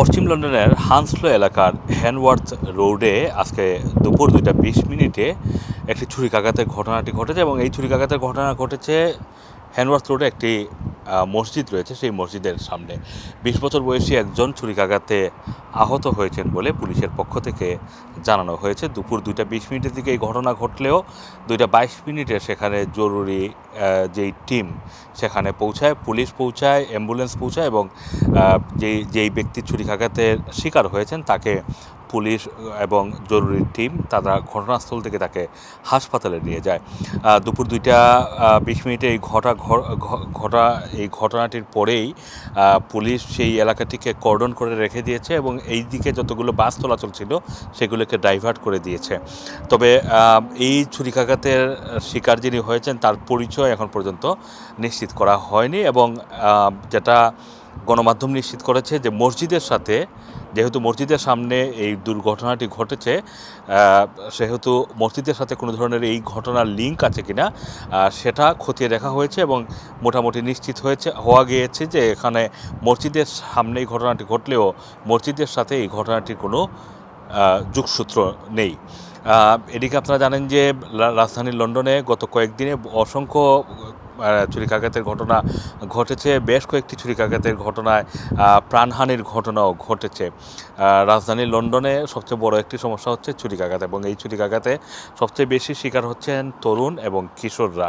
পশ্চিম লন্ডনের হান্সলো এলাকার হ্যানওয়ার্থ রোডে আজকে দুপুর দুইটা বিশ মিনিটে একটি ছুরিকাঘাতের ঘটনাটি ঘটেছে এবং এই ছুরিকাঘাতের ঘটনা ঘটেছে হ্যানওয়ার্থ রোডে একটি মসজিদ রয়েছে, সেই মসজিদের সামনে। বিশ বছর বয়সী একজন ছুরিকাঘাতে আহত হয়েছেন বলে পুলিশের পক্ষ থেকে জানানো হয়েছে। দুপুর দুইটা বিশ মিনিটের দিকে এই ঘটনা ঘটলেও দুইটা বাইশ মিনিটে সেখানে জরুরি যেই টিম সেখানে পৌঁছায়, পুলিশ পৌঁছায়, অ্যাম্বুলেন্স পৌঁছায় এবং যেই যেই ব্যক্তি ছুরিকাঘাতের শিকার হয়েছেন তাকে পুলিশ এবং জরুরি টিম তারা ঘটনাস্থল থেকে তাকে হাসপাতালে নিয়ে যায়। দুপুর দুইটা বিশ মিনিটে এই ঘটা ঘটা, এই ঘটনাটির পরেই পুলিশ সেই এলাকাটিকে কর্ডন করে রেখে দিয়েছে এবং এই দিকে যতগুলো বাস চলাচল ছিল সেগুলোকে ডাইভার্ট করে দিয়েছে। তবে এই ছুরিকাঘাতের শিকার যিনি হয়েছেন তার পরিচয় এখন পর্যন্ত নিশ্চিত করা হয়নি এবং যেটা গণমাধ্যম নিশ্চিত করেছে যে মসজিদের সাথে, যেহেতু মসজিদের সামনে এই দুর্ঘটনাটি ঘটেছে সেহেতু মসজিদের সাথে কোনো ধরনের এই ঘটনার লিঙ্ক আছে কিনা সেটা খতিয়ে দেখা হয়েছে এবং মোটামুটি নিশ্চিত হয়েছে, হওয়া গিয়েছে যে এখানে মসজিদের সামনে এই ঘটনাটি ঘটলেও মসজিদের সাথে এই ঘটনাটির কোনো যোগসূত্র নেই। এদিকে আপনারা জানেন যে রাজধানী লন্ডনে গত কয়েকদিনে অসংখ্য ছুরিকাঘাতের ঘটনা ঘটেছে। বেশ কয়েকটি ছুরিকাঘাতের ঘটনায় প্রাণহানির ঘটনাও ঘটেছে। রাজধানী লন্ডনে সবচেয়ে বড় একটি সমস্যা হচ্ছে ছুরিকাঘাত এবং এই ছুরিকাঘাতে সবচেয়ে বেশি শিকার হচ্ছেন তরুণ এবং কিশোররা।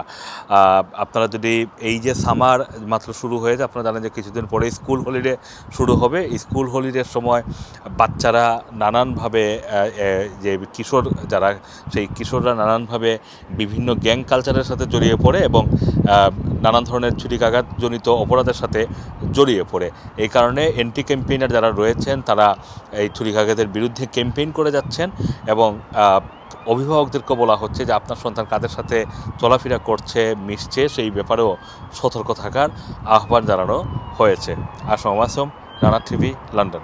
আপনারা যদি এই যে সামার মাত্র শুরু হয়েছে, আপনারা জানেন যে কিছুদিন পরে স্কুল হলিডে শুরু হবে। স্কুল হলিডের সময় বাচ্চারা নানানভাবে যে কিশোর যারা, সেই কিশোররা নানানভাবে বিভিন্ন গ্যাং কালচারের সাথে জড়িয়ে পড়ে এবং নানান ধরনের ছুরিকাঘাতজনিত অপরাধের সাথে জড়িয়ে পড়ে। এই কারণে এন্টি ক্যাম্পেইনার যারা রয়েছেন, তারা এই ছুরিকাঘাতের বিরুদ্ধে ক্যাম্পেইন করে যাচ্ছেন এবং অভিভাবকদেরকে বলা হচ্ছে যে আপনার সন্তান কাদের সাথে চলাফেরা করছে, মিশছে, সেই ব্যাপারেও সতর্ক থাকার আহ্বান জানানো হয়েছে। Assam Assam Rana TV, London.